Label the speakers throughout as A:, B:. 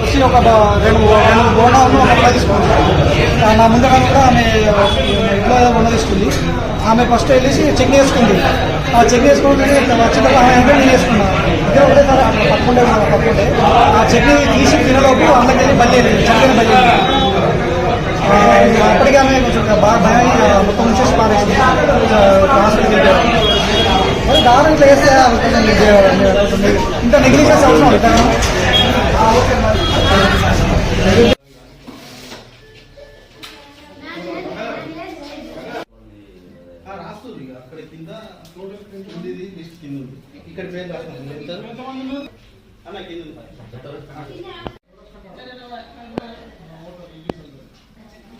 A: వచ్చి ఒక రెండు రెండు బోనాలు ఒక తీసుకుంది నా ముందర కూడా ఆమె ఇంట్లో బోన తీసుకుంది ఆమె ఫస్ట్ వెళ్ళేసి చెక్ చేసుకుంది ఆ చెక్ చేసుకుంటే వచ్చిన ఆమె హండ్రెడ్ చేసుకున్నా ఇదే ఒకటే తర్వాత పట్టుకుంటే పట్టుకుంటే ఆ చెక్ తీసి తినలోపు అందరికీ బల్లి చక్కని బల్లి బాగా మొత్తం ఉంచేసి పారేసింది. మరి దారుణం ఇట్లా చేస్తే కొంచెం ఇంత నెగ్లిజెన్స్ అవసరం అవుతాను రాస్తుంది అక్కడ కింద ఉంది లిస్ట్ కింద ఉంది. ఇక్కడ పేరు రాస్తుంది ఎంత? అన్న కింద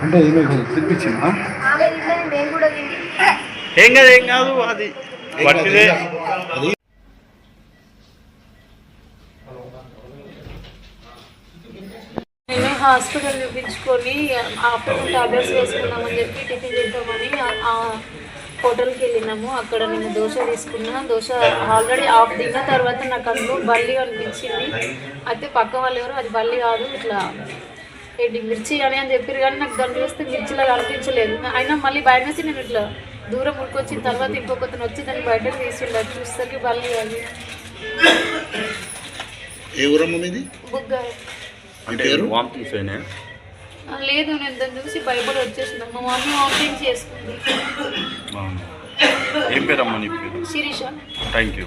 B: అంటే మీకు తినిపించిందా?
C: ఏం కాదు ఏం కాదు అది వట్టిదే
D: మేము హాస్పిటల్ చూపించుకొని ఆఫ్టర్నూన్ టాబ్లెట్స్ వేసుకుందామని చెప్పి టిఫిన్ చేద్దామని ఆ- ఆ హోటల్కి వెళ్ళినాము. అక్కడ నేను దోశ తీసుకున్నా. దోశ ఆల్రెడీ ఆఫ్ తిన్న తర్వాత నాకు అందులో బల్లి అనిపించింది. అయితే పక్క వాళ్ళు ఎవరు అది బల్లి కాదు ఇట్లా ఏంటి మిర్చి అని అని చెప్పారు కానీ నాకు దాన్ని చూస్తే మిర్చిలాగా అనిపించలేదు. అయినా మళ్ళీ భయం వేసి నేను ఇట్లా దూరం ఉడికొచ్చిన తర్వాత ఇంకొకతను వచ్చి దాన్ని బయటకు తీసిండు అది చూస్తే బల్లి అది.
E: ఏ ఊరమ్మ మీది?
D: బుగ్గ.
C: అంటే వామిటింగ్స్ అయినాయి
D: ఆ, లేదు నేను దాన్ని చూసి భయపడి వచ్చేసిన. మా మమ్మీ వామిటింగ్ చేసుకుంది.
C: ఏం పేరమ్మా నీ పేరు?
D: శిరీష.
C: Thank you